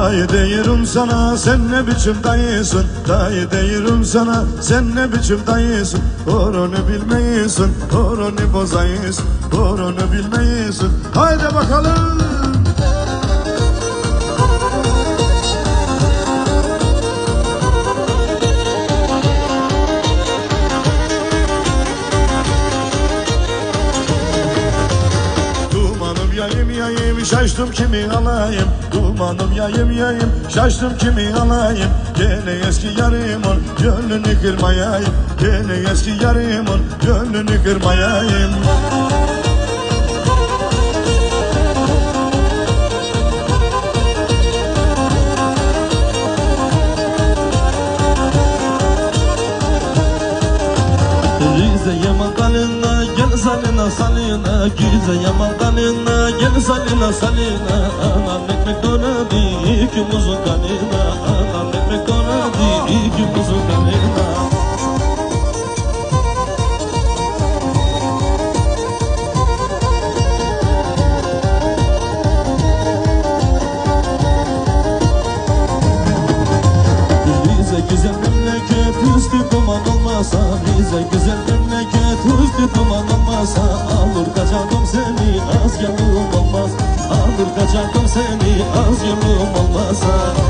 Dayı deyirim sana sen ne biçim dayısın? Dayı deyirim sana sen ne biçim dayısın? Horonu bilmeyisin horonu bozayısın Horonu bilmeyisin. Haydi bakalım yayım yayım şaştım kimi alayım? Dumanım yayım yayım şaştım kimi alayım? Gene eski yarımın gönlünü kırmayayım. Gene eski yarımın gönlünü kırmayayım. Rize yaman kanına gel salina salina Gize yaman kanına gel salina salina. Anam ekmek donadı ikimizin kanına. Anam ekmek donadı ikimizin kanına. Rize güzel memleket üstü duman olmasa Rize güzel yanım olmasa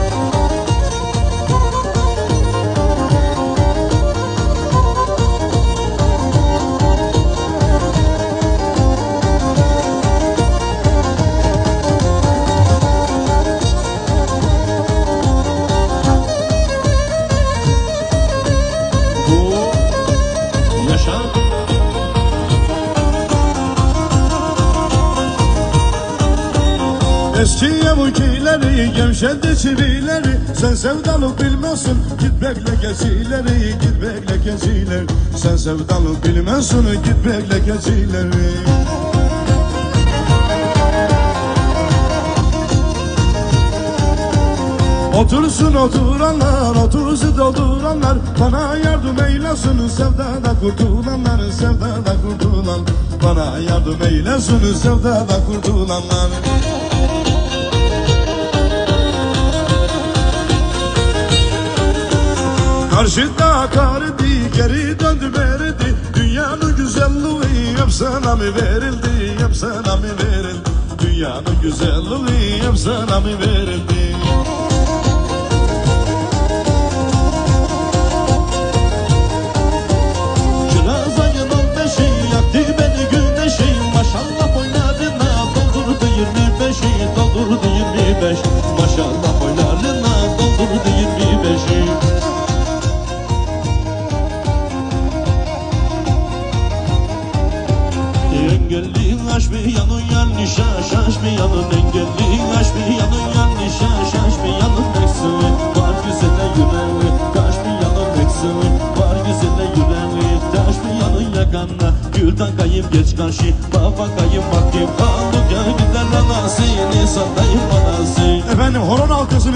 Eski yamukileri gevşedi çivileri. Sen sevdalık bilmezsin git bekle keçileri Git bekle keçileri. Sen sevdalık bilmezsin git bekle keçileri. Otursun oturanlar, otursun dolduranlar. Bana yardım eylesin sevdada kurtulanlar Sevdada kurtulan. Bana yardım eylesin sevdada kurtulanlar Karşıda kardı geri döndü verdi. Dünyanın güzelliği hep sana mı verildi? Hep sana mı verildi? Dünyanın güzelliği hep sana mı verildi? Kiraz ayının beşi yaktı beni güneşi. Maşallah boylarına doldurdu yirmi beşi Doldurdu yirmi beş. Maşallah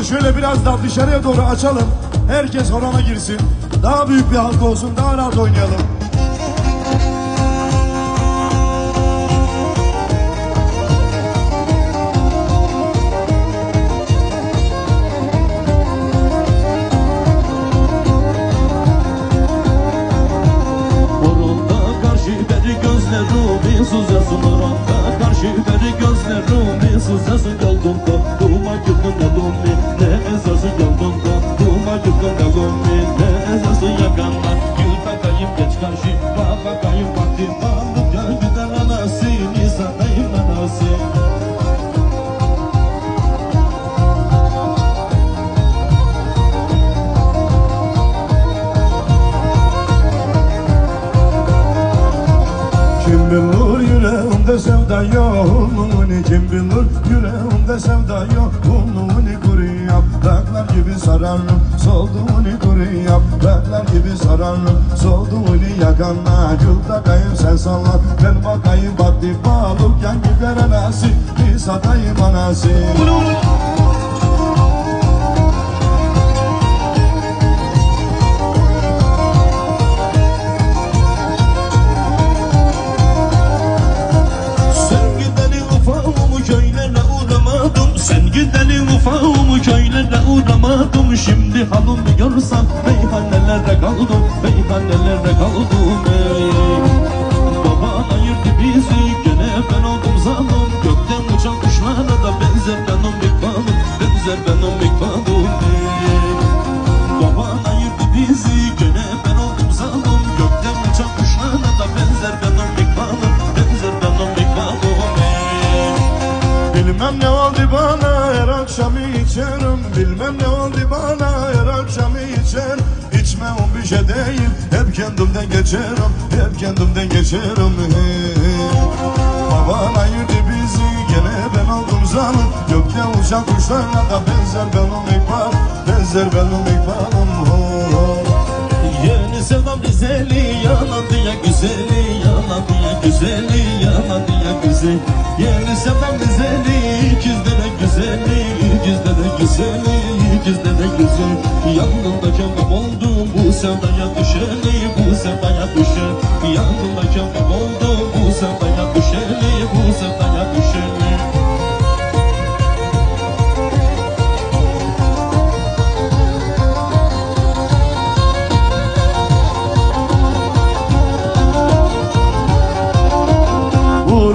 şöyle biraz daha dışarıya doğru açalım. Herkes horona girsin. Daha büyük bir halka olsun daha rahat oynayalım. Gözlerim Sızasın oranda karşı beri kaldım Duma gülgün kaldım Ne esası kaldım Kaldım Ne esası yakanma Gül bakayım geç karşı Bak bakayım vaktim Balık gel gider anası Nisan'dayım anası Kim bilir yüreğimde sevda yolunu Kim bilir yüreğimde sevda yolunu gibi sararım Solduğunu yakanla Gülda kayıp sen salla. Ben bakayım battı balık yan gider anası Bir satayım anası gidenin içerim. Bilmem ne oldu bana her akşam içer. İçme o bir şey değil. Hep kendimden geçerim. Hep kendimden geçerim. Hey. Baban ayırdı bizi. Gene ben oldum zalim. Gökten uçan kuşlarla da benzer benim ikbal Benzer benim ikbalım oh, oh. Yeni sevdam güzeli yaladı ya güzeli yaladı ya güzeli yaladı ya güzel Yeni sevdam güzeli ikizde de güzeli ikizde de güzeli ikizde de güzel. Yanında kendim oldum bu sevdaya düşeli bu sevdaya düşeli Yanında kendim oldum bu sevdaya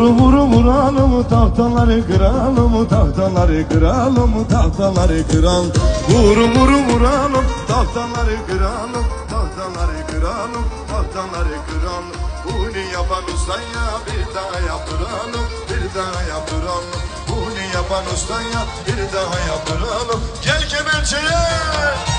Vuru vuralım tahtaları kıralım tahtaları kıralım tahtaları kıral Vuru vuru vuralım tahtaları kıralım tahtaları kıralım tahtaları kıral Bunu yapan ustaya bir daha yaptıralım bir daha yaptıralım Bunu yapan ustaya bir daha yaptıralım Gel kemençeye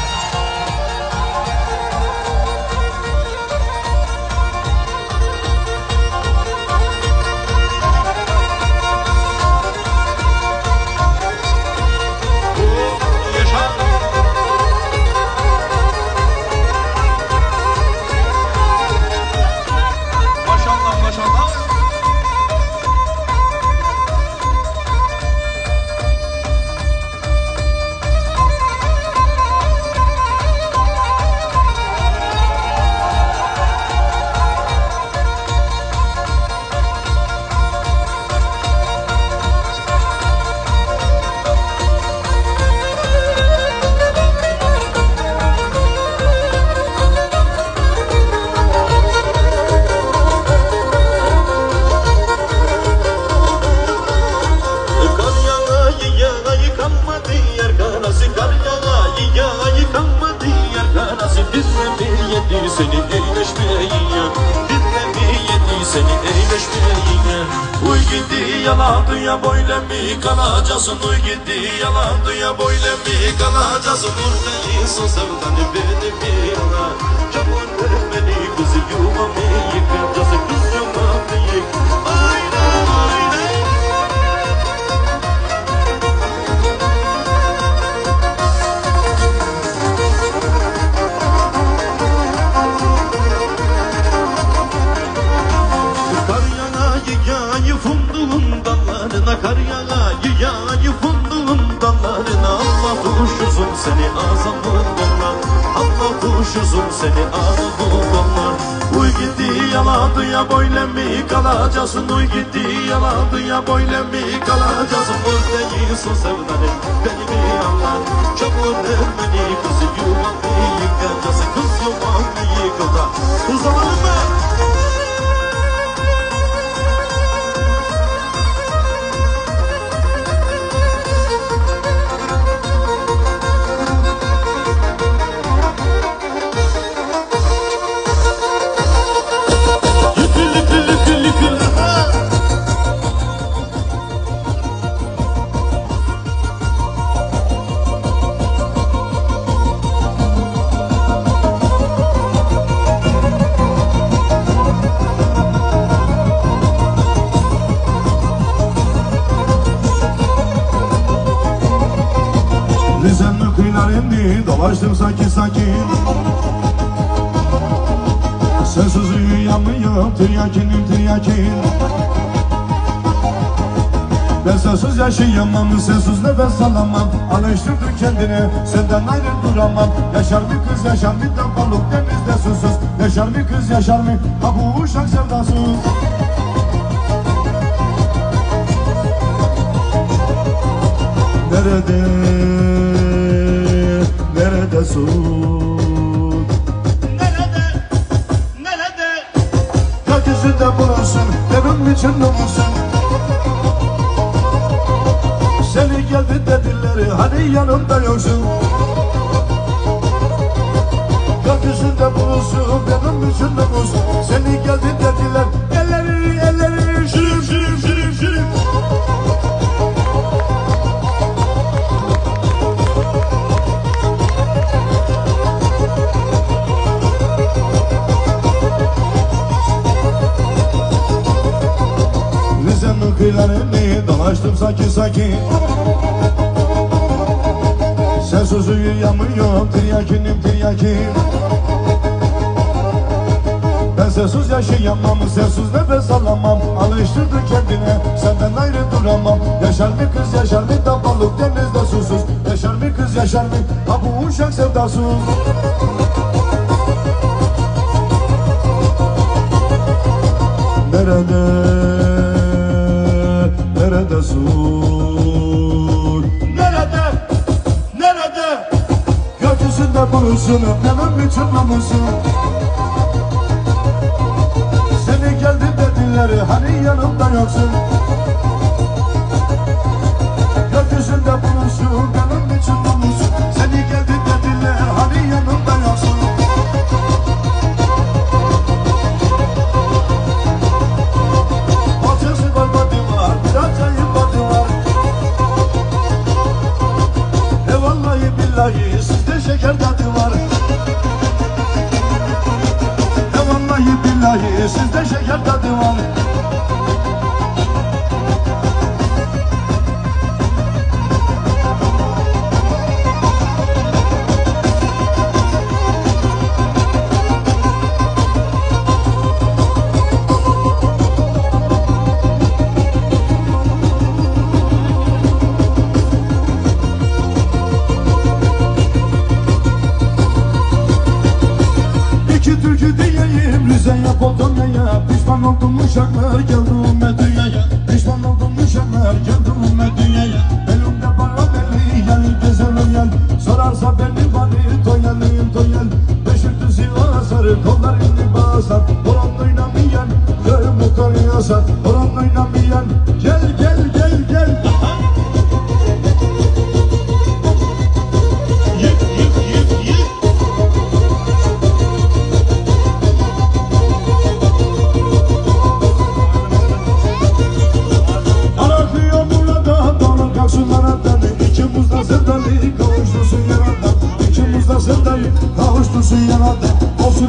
Gidi yalan dünya böyle mi kalacaksın? Uy gidi yalan dünya böyle mi kalacaksın? Burada insan sevdanı beni mi yalan Kuşuzum seni azamın dollar Uy gitti yaladı ya böyle mi kalacaksın? Uy gitti yaladı ya böyle mi kalacaksın? Vur değilsin sevdanı beni mi anlar Çabuk ver beni kızı yuvamı yıkacaksın. Kız yuvamı yıkılda Uzalalım mı? Kıyılar indi Dolaştım sakin sakin Sensiz uyuyamıyorum Tiryakinim tiryakin. Ben sensiz yaşayamam Sensiz nefes alamam. Alıştırdın kendini Senden ayrı duramam. Yaşar bir kız yaşar bir de balık denizde susuz. Yaşar bir kız yaşar mı Ha bu uşak sevdası Nerede Nerede? Bulunsun Nerede, nerede Gökyüzünde bulunsun Benim için bulunsun Seni geldi dediler Hani yanımda yoksun? Gökyüzünde bulunsun Benim için bulunsun Seni geldi dediler Kıyılarını dolaştım sanki sanki Sen sözü yiyemiyorum tiryakinim tiryakim Ben sensiz yaşayamam, sensiz nefes alamam. Alıştırdın kendine, senden ayrı duramam. Yaşar mı kız yaşar mı da balık denizde susuz. Yaşar mı kız yaşar mı, ha bu uşak sevdasız. Nerede, nerede sur? Nerede, nerede? Gökyüzünde bulursun, benim için namusun Seni geldi dediler, hani yanımda yoksun diyeyim Rize'ye Polonya'ya Pişman oldum uşaklar geldim dünyaya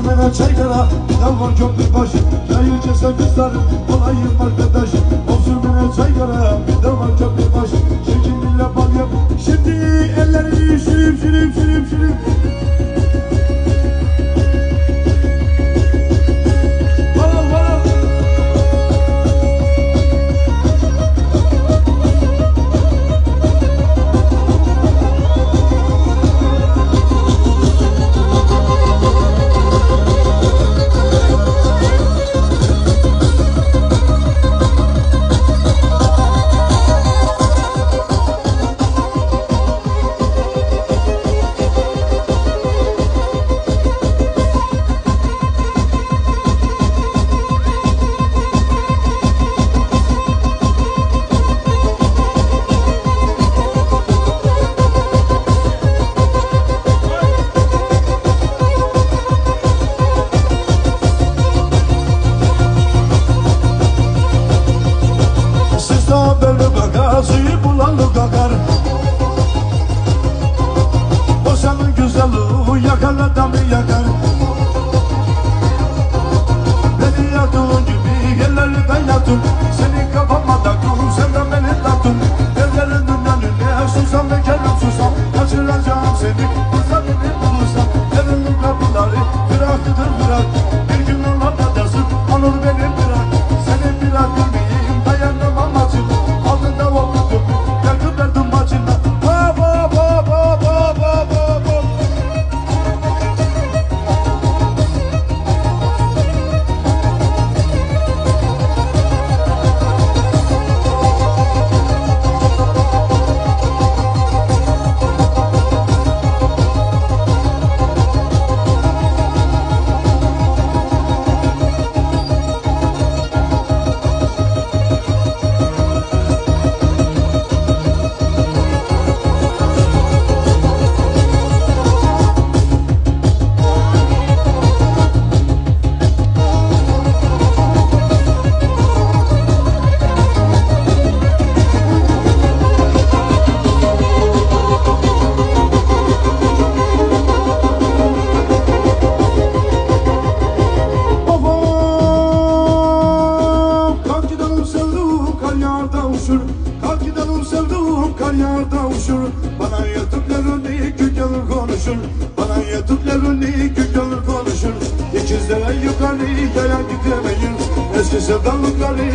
Sürmene çaykara çok bir başı. Çayı kesen kızlarım Olayım arkadaşım O sürmene çaykara Bir de var çok bir başı. Çirkinliğiyle bal yap Şimdi elleri şirim şirim şirim şirim Gala dami ya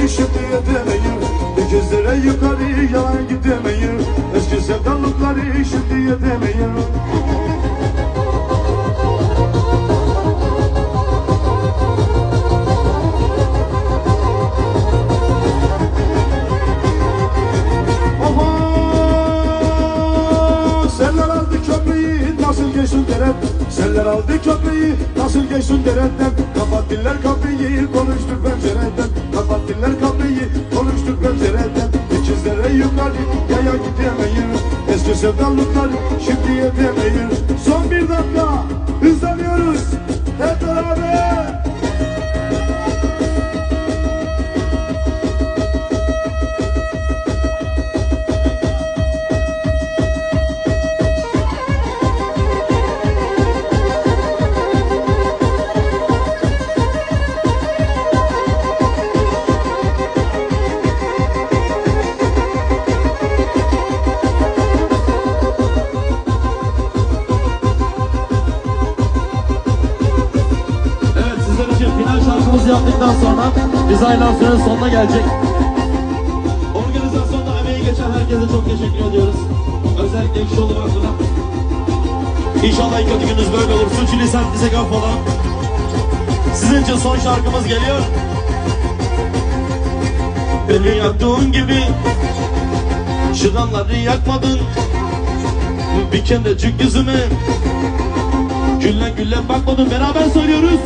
şimdi yedemeyin İkizlere yukarı gidemeyin. Eski sevdalıkları şimdi yedemeyin biz aylansının sonuna gelecek. Organizasyonda emeği geçen herkese çok teşekkür ediyoruz. Özellikle ekşi olur adına. İnşallah kötü gününüz böyle olur. Suç lisan bize affola. Sizin için son şarkımız geliyor. Beni yaktığın gibi Şıranları yakmadın Bir kerecik yüzüme Gülle gülle bakmadın beraber söylüyoruz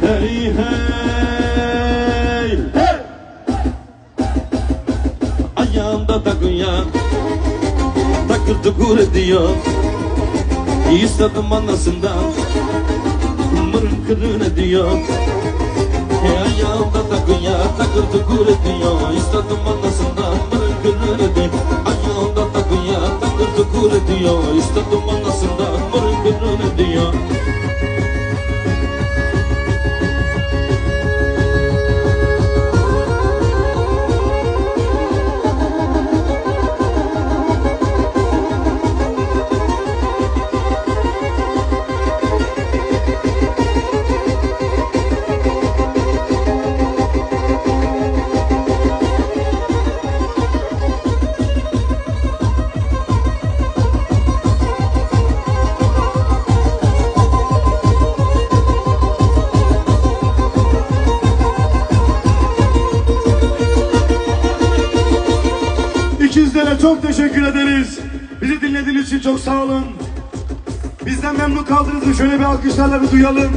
hey Hey Takır tukur ediyor İstedim anasından. Mırın kırın ediyor Hey ayağımda takunya Takır tukur ediyor İstedim anasından. Mırın kırın ediyor Ayağımda takunya Takır tukur ediyor İstedim anasından. Mırın kırın ediyor teşekkür ederiz. Bizi dinlediğiniz için çok sağ olun. Bizden memnun kaldınız mı? Şöyle bir alkışlarla bir duyalım.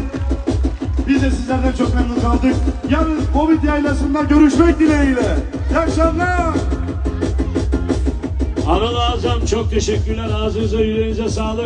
Biz de sizlerden çok memnun kaldık. Yarın Hobbit yaylasında görüşmek dileğiyle. İyi akşamlar. Anıl Azam çok teşekkürler. Ağzınıza yüreğinize sağlık.